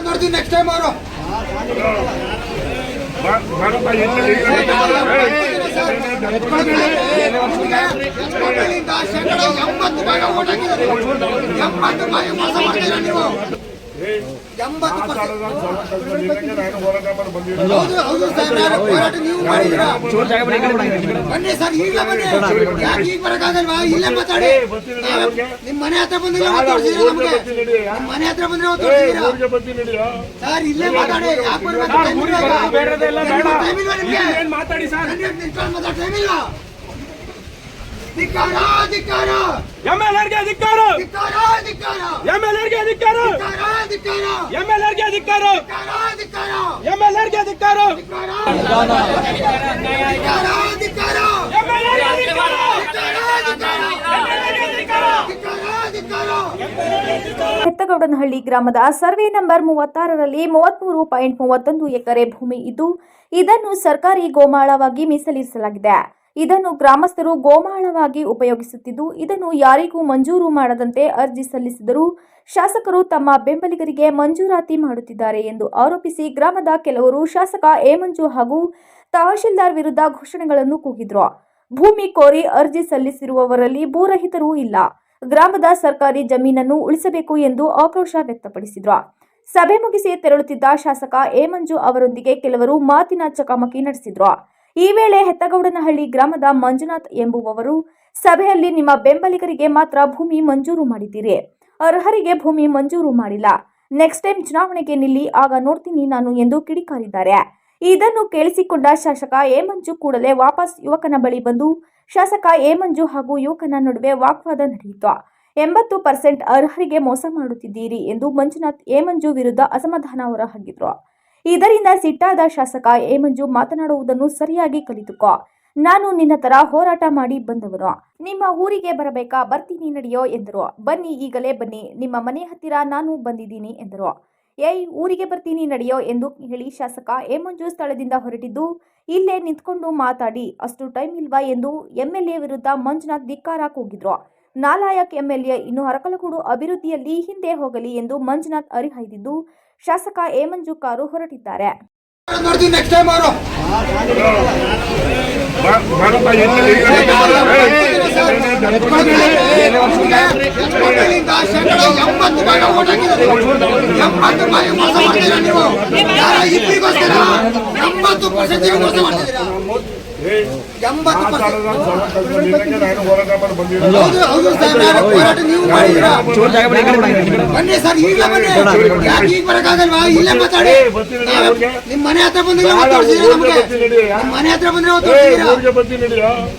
ನೋಡ್ತೀನಿ next time ಅವರು ಎಂಬತ್ತು ಭಾಗ ಓಟ್ ಹಾಕಿದ್ದಾರೆ ಎಂಬತ್ತು ಭಾಗ ಮೋಸ ಮಾಡ್ತೀರಾ ನೀವು ಬನ್ನಿ ಸರ್ ಬನ್ನಿ. ಯಾಕೆ ಈಗ ಬರಕ್ಕಾಗಲ್ವಾ? ಇಲ್ಲೇ ಮಾತಾಡಿ. ನಿಮ್ ಮನೆ ಹತ್ರ ಬಂದಿಲ್ಲ ತೋರಿಸಿದ್ರೆ ನಮ್ಗೆ. ನಿಮ್ ಮನೆ ಹತ್ರ ಬಂದ್ರೆ ತೋರಿಸಿದ್ದೀರಾ? ಸರ್ ಇಲ್ಲೇ ಮಾತಾಡಿ. ಯಾಕೆ ಬರ್ಬೇಕು Time ಇಲ್ವಾ? Time ನಿಮ್ಗೆ? ಮಾತಾಡಿ ಸರ್? ಟೈಮ್ ಇಲ್ವಾ? ಧಿಕ್ಕಾರ ಧಿಕ್ಕಾರ ಎಂಎಲ್ಆರ್ಗೆ ಅಧಿಕಾರ. ಧಿಕ್ಕಾರ ಧಿಕ್ಕಾರ ಎಂಎಲ್ಆರ್ಗೆ ಅಧಿಕಾರ. ಧಿಕ್ಕಾರ ಧಿಕ್ಕಾರ ಎಂಎಲ್ಆರ್ಗೆ ಅಧಿಕಾರ. ಧಿಕ್ಕಾರ ಧಿಕ್ಕಾರ ಎಂಎಲ್ಆರ್ಗೆ ಅಧಿಕಾರ. ಧಿಕ್ಕಾರ ಧಿಕ್ಕಾರ ಧಿಕ್ಕಾರ ಹೆತ್ತಗೌಡನಹಳ್ಳಿ ಗ್ರಾಮದ ಸರ್ವೆ ನಂಬರ್ ಮೂವತ್ತಾರರಲ್ಲಿ ಮೂವತ್ಮೂರು ಪಾಯಿಂಟ್ ಮೂವತ್ತೊಂದು ಎಕರೆ ಭೂಮಿ ಇದ್ದು ಇದನ್ನು ಸರ್ಕಾರಿ ಗೋಮಾಳವಾಗಿ ಮೀಸಲಿರಿಸಲಾಗಿದೆ. ಇದನ್ನು ಗ್ರಾಮಸ್ಥರು ಗೋಮಾಳವಾಗಿ ಉಪಯೋಗಿಸುತ್ತಿದ್ದು, ಇದನ್ನು ಯಾರಿಗೂ ಮಂಜೂರು ಮಾಡದಂತೆ ಅರ್ಜಿ ಸಲ್ಲಿಸಿದರು ಶಾಸಕರು ತಮ್ಮ ಬೆಂಬಲಿಗರಿಗೆ ಮಂಜೂರಾತಿ ಮಾಡುತ್ತಿದ್ದಾರೆ ಎಂದು ಆರೋಪಿಸಿ ಗ್ರಾಮದ ಕೆಲವರು ಶಾಸಕ ಏಮಂಜು ಹಾಗೂ ತಹಶೀಲ್ದಾರ್ ವಿರುದ್ಧ ಘೋಷಣೆಗಳನ್ನು ಕೂಗಿದ್ರು. ಭೂಮಿ ಕೋರಿ ಅರ್ಜಿ ಸಲ್ಲಿಸಿರುವವರಲ್ಲಿ ಭೂರಹಿತರೂ ಇಲ್ಲ. ಗ್ರಾಮದ ಸರ್ಕಾರಿ ಜಮೀನನ್ನು ಉಳಿಸಬೇಕು ಎಂದು ಆಕ್ರೋಶ ವ್ಯಕ್ತಪಡಿಸಿದ್ರು. ಸಭೆ ಮುಗಿಸಿ ತೆರಳುತ್ತಿದ್ದ ಶಾಸಕ ಏಮಂಜು ಅವರೊಂದಿಗೆ ಕೆಲವರು ಮಾತಿನ ಚಕಮಕಿ ನಡೆಸಿದ್ರು. ಈ ವೇಳೆ ಹೆತ್ತಗೌಡನಹಳ್ಳಿ ಗ್ರಾಮದ ಮಂಜುನಾಥ್ ಎಂಬುವವರು ಸಭೆಯಲ್ಲಿ ನಿಮ್ಮ ಬೆಂಬಲಿಗರಿಗೆ ಮಾತ್ರ ಭೂಮಿ ಮಂಜೂರು ಮಾಡಿದ್ದೀರಿ. ಅರ್ಹರಿಗೆ ಭೂಮಿ ಮಂಜೂರು ಮಾಡಿಲ್ಲ. ನೆಕ್ಸ್ಟ್ ಟೈಮ್ ಚುನಾವಣೆಗೆ ನಿಲ್ಲಿ, ಆಗ ನೋಡ್ತೀನಿ ನಾನು ಎಂದು ಕಿಡಿಕಾರಿದ್ದಾರೆ. ಇದನ್ನು ಕೇಳಿಸಿಕೊಂಡ ಶಾಸಕ ಏಮಂಜು ಮಂಜು ಕೂಡಲೇ ವಾಪಸ್ ಯುವಕನ ಬಳಿ ಬಂದು, ಶಾಸಕ ಏಮಂಜು ಮಂಜು ಹಾಗೂ ಯುವಕನ ನಡುವೆ ವಾಗ್ವಾದ ನಡೆಯಿತು. ಎಂಬತ್ತು ಪರ್ಸೆಂಟ್ ಅರ್ಹರಿಗೆ ಮೋಸ ಮಾಡುತ್ತಿದ್ದೀರಿ ಎಂದು ಮಂಜುನಾಥ್ ಏಮಂಜು ಮಂಜು ವಿರುದ್ಧ ಅಸಮಾಧಾನ ಹೊರಹಾಕಿದ್ರು. ಇದರಿಂದ ಸಿಟ್ಟಾದ ಶಾಸಕ ಎ ಮಂಜು ಮಾತನಾಡುವುದನ್ನು ಸರಿಯಾಗಿ ಕಲಿತುಕೋ. ನಾನು ನಿನ್ನ ತರ ಹೋರಾಟ ಮಾಡಿ ಬಂದವನು. ನಿಮ್ಮ ಊರಿಗೆ ಬರಬೇಕಾ? ಬರ್ತೀನಿ ನಡೆಯೋ ಎಂದರು. ಬನ್ನಿ ಈಗಲೇ ಬನ್ನಿ. ನಿಮ್ಮ ಮನೆ ಹತ್ತಿರ ನಾನು ಬಂದಿದ್ದೀನಿ ಎಂದರು. ಏಯ್, ಊರಿಗೆ ಬರ್ತೀನಿ ನಡೆಯೋ ಎಂದು ಹೇಳಿ ಶಾಸಕ ಎ ಮಂಜು ಸ್ಥಳದಿಂದ ಹೊರಟಿದ್ದು, ಇಲ್ಲೇ ನಿಂತ್ಕೊಂಡು ಮಾತಾಡಿ, ಅಷ್ಟು ಟೈಮ್ ಇಲ್ವಾ ಎಂದು ಎಂಎಲ್ಎ ವಿರುದ್ಧ ಮಂಜುನಾಥ್ ಧಿಕ್ಕಾರ ಕೂಗಿದ್ರು. ನಾಲಾಯಕ್ ಎಂಎಲ್ಎ ಇನ್ನು ಅರಕಲಗೂಡು ಅಭಿವೃದ್ಧಿಯಲ್ಲಿ ಹಿಂದೆ ಹೋಗಲಿ ಎಂದು ಮಂಜುನಾಥ್ ಅರಿಹಾಯ್ದಿದ್ದು, ಶಾಸಕ ಎ ಮಂಜು ಕಾರು ಹೊರಟಿದ್ದಾರೆ. ಎಂಬತ್ತು ಹೋರಾಟ ನೀವು ಮಾಡಿದ್ದೀರಾ? ಬನ್ನಿ ಸರ್ ಈಗಲೇ ಬನ್ನಿ. ಯಾಕೆ ಈಗ ಬರಕ್ಕಾಗಲ್ವಾ? ಇಲ್ಲೇ ಮಾತಾಡಿ. ನಿಮ್ ಮನೆ ಹತ್ರ ಬಂದಿಲ್ಲ ತೋರಿಸಿದ್ರೆ ನಮ್ಗೆ? ನಿಮ್ ಮನೆ ಹತ್ರ ಬಂದ್ರೆ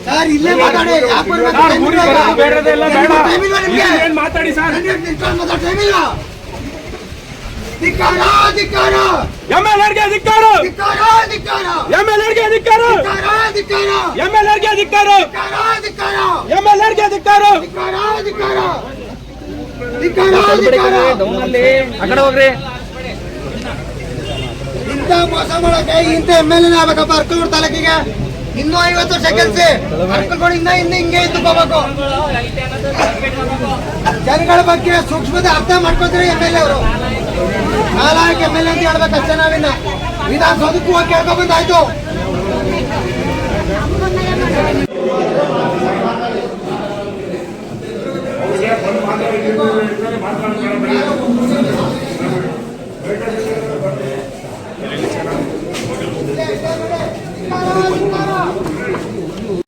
ಸರ್ ಇಲ್ಲೇ ಮಾತಾಡಿ. ಯಾಕೆ ಬರ್ಬೇಕು ಇಲ್ವಾ? ನಿಮ್ಗೆ? ಮಾತಾಡಿ ಸರ್. ನಿಂತ್ಕೊಂಡು ಮಾತಾಡೋ time ಇಲ್ವಾ? ಧಿಕ್ಕಾರ ಧಿಕ್ಕಾರ ಎಂಎಲ್ಆರ್ಗೆ ಅಧಿಕಾರ. ಧಿಕ್ಕಾರ ಧಿಕ್ಕಾರ ಎಂಎಲ್ಆರ್ಗೆ ಅಧಿಕಾರ. ಧಿಕ್ಕಾರ ಧಿಕ್ಕಾರ ಎಂಎಲ್ಆರ್ಗೆ ಅಧಿಕಾರ. ಧಿಕ್ಕಾರ ಧಿಕ್ಕಾರ ಎಂಎಲ್ಆರ್ಗೆ ಅಧಿಕಾರ. ಧಿಕ್ಕಾರ ಧಿಕ್ಕಾರ ಧಿಕ್ಕಾರ ಧಿಕ್ಕಾರ ಹೋಗ್ರಿ. ಇಂಥ ಮೋಸ ಮಾಡಕ್ಕೆ ಇಂಥ ಎಂ ಎಲ್ ಎ ಆಗ್ಬೇಕಪ್ಪ ಅರ್ಕಲ್ಗೂಡು ತಾಲೂಕಿಗೆ. ಇನ್ನೂ ಐವತ್ತು ವರ್ಷ ಕೆಲ್ಸಿ. ಅರ್ಕಲ್ಗೂಡು ಇನ್ನ ಇನ್ನು ಹಿಂಗೆ ಇದ್ದುಕೋಬೇಕು. ಜನಗಳ ಬಗ್ಗೆ ಸೂಕ್ಷ್ಮತೆ ಅರ್ಥ ಮಾಡ್ಕೊತಾರೆ ಎಂ ಎಲ್ ಎ ಅವರು. ನಾಲ್ಕು ಎಂ ಎಲ್ ಎ ಅಂತ ಹೇಳ್ಬೇಕಷ್ಟೇ ನಾವಿನ್ನ ವಿಧಾನಸೌಧಕ್ಕೂ ಹೋಗಿ ಬಂದಾಯ್ತು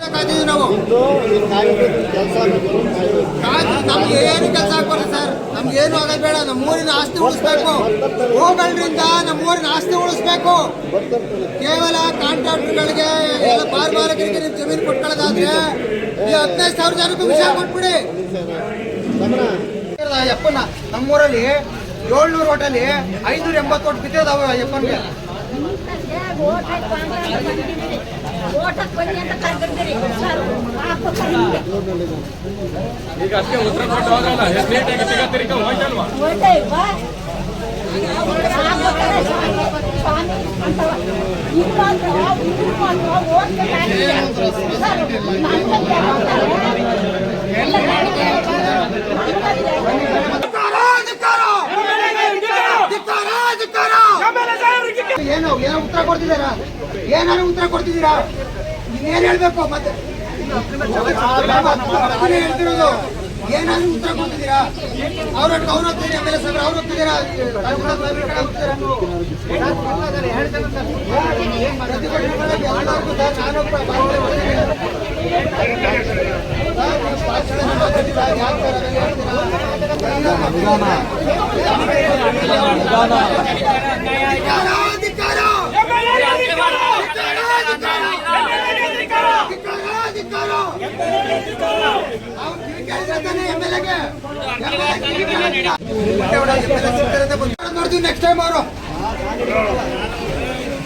ಕಾಯ್ತಿದ್ವಿ ನಾವು ಕಾಯ್ದು ನಮ್ಗೆ ಏನು ಕೆಲಸ ಆಗ್ಬಾರ್ದು ಸರ್ ನಮ್ಗೆ ಏನು ಆಗದ್ ಬೇಡ ನಮ್ಮೂರಿನ ಆಸ್ತಿ ಉಳಿಸ್ಬೇಕು. ಹೋಗಲ್ರಿಂದ ನಮ್ಮೂರಿನ ಆಸ್ತಿ ಉಳಿಸ್ಬೇಕು. ಕೇವಲ ಕಾಂಟ್ರಾಕ್ಟರ್ಗಳಿಗೆ, ಎಲ್ಲ ಮಾಲಕರಿಗೆ ನೀವು ಜಮೀನು ಕೊಟ್ಕೊಳ್ಳೋದಾದ್ರೆ ಈ ಹದಿನೈದು ಸಾವಿರ ಜನಕ್ಕೂ ವಿಷಯ ಕೊಟ್ಬಿಡಿ. ಯಪ್ಪನ ನಮ್ಮೂರಲ್ಲಿ ಏಳ್ನೂರು ಹೋಟೆಲ್ ಐನೂರ ಎಂಬತ್ತು ಓಟ್ ಬಿದ್ದಿದಾವೆ ಯಪ್ಪನ್ಗೆ ಈಗ ಅದಕ್ಕೆ ಉತ್ತರ ಕೊಟ್ಟು ಹೋಗಲ್ಲ. ಲೇಟ್ ಆಗಿ ಸಿಗತ್ತೀರಿ ಹೋಯ್ತಲ್ವಾ? ಓಟೇ ಇಲ್ವಾ ಹಾಕ್ಬೇಕಾದ್ರೆ ಸ್ವಾಮಿ ಅಂತವ ಇದು ಮಾತ್ರ ಇದು ಮಾತ್ರ ಓಟ್ ಸರ್ ಮಾತಾಡ್ತಾರೆ ಎಲ್ಲ ಧಿಕ್ಕಾರ ಧಿಕ್ಕಾರ ಧಿಕ್ಕಾರ ಏನು ಕೊಡ್ತಿದ್ದೀರಾ? ಏನಾದ್ರು ಉತ್ತರ ಕೊಡ್ತಿದ್ದೀರಾ? ಇನ್ನೇನ್ ಹೇಳ್ಬೇಕು ಮತ್ತೆ? ಹೇಳ್ತಿರೋದು ಏನಾದ್ರು ಉತ್ತರ ಕೊಡ್ತಿದ್ದೀರಾ? ಅವ್ರ ಅವ್ರು ಹೋಗ್ತಿದ್ದೀರಾ ಮೇಲೆ ಸರ್ ಅವ್ರು ಹೋಗ್ತಿದ್ದೀರಾ ಪ್ರತಿಭಟನೆಗಳಲ್ಲಿ ನೆಕ್ಸ್ಟ್ ಟೈಮ್ ಅವರು.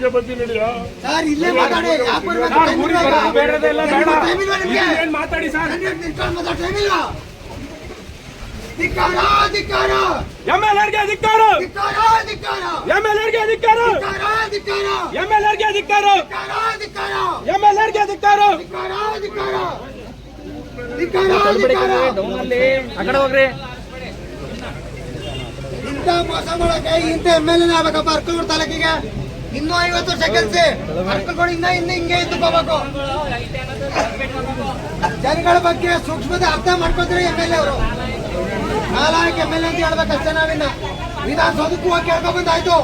ತೋರಿಸಿದ್ದೀರಾ ಸರ್ ಇಲ್ಲೇ ಮಾತಾಡಿ. ಯಾಕೆ ಬರ್ಬೇಕು ಟೈಮ್ ಇಲ್ವಾ? ಬೇಡದೆಲ್ಲ ಬೇಡ. ಟೈಮ್ ಇಲ್ವಾ ನಿಮ್ಗೆ? ಏನ್ ಮಾತಾಡಿ ಸರ್? ಕನ್ನಡ ನಿಂತ್ಕೊಂಡು ಮಾತಾಡೋ ಟೈಮ್ ಇಲ್ವಾ ಧಿಕ್ಕಾರ. ಧಿಕ್ಕಾರ. ಎಂ ಎಲ್ ಆರ್ಗೆ ಅಧಿಕಾರ ಧಿಕ್ಕಾರ ಧಿಕ್ಕಾರ. ಅಧಿಕಾರ ಧಿಕ್ಕಾರ. ಧಿಕ್ಕಾರ ಅಧಿಕಾರ ಧಿಕ್ಕಾರ. ಧಿಕ್ಕಾರ ಅಧಿಕಾರ ಧಿಕ್ಕಾರ ಧಿಕ್ಕಾರ. ಧಿಕ್ಕಾರ ಧಿಕ್ಕಾರ ಆ ಕಡೆ ಹೋಗ್ರಿ. ಇಂಥ ಮೋಸ ಮಾಡಕ್ಕೆ ಇಂಥ ಎಂ ಎಲ್ ಎ ಆಗ್ಬೇಕಪ್ಪ ಅರ್ಕಲ್ಗೂಡು ತಾಲೂಕಿಗೆ. ಇನ್ನು ಐವತ್ತು ವರ್ಷ ಕಲಿಸಿ ಅರ್ಪಗಳಿಂದ ಇನ್ನು ಹಿಂಗೆ ಇದ್ದು ಜನಗಳ ಬಗ್ಗೆ ಸೂಕ್ಷ್ಮತೆ ಅರ್ಥ ಮಾಡ್ಕೊತೀರಿ ಎಂ ಎಲ್ ಎ ಅವರು. ನಾಲ್ಕು ಎಂ ಎಲ್ ಎ ಅಂತ ಹೇಳ್ಬೇಕಷ್ಟೇ ನಾವಿನ್ನ. ವಿಧಾನಸೌಧಕ್ಕೂ ಹೋಗಿ ಕೇಳ್ಕೊಂಬಂದಾಯ್ತು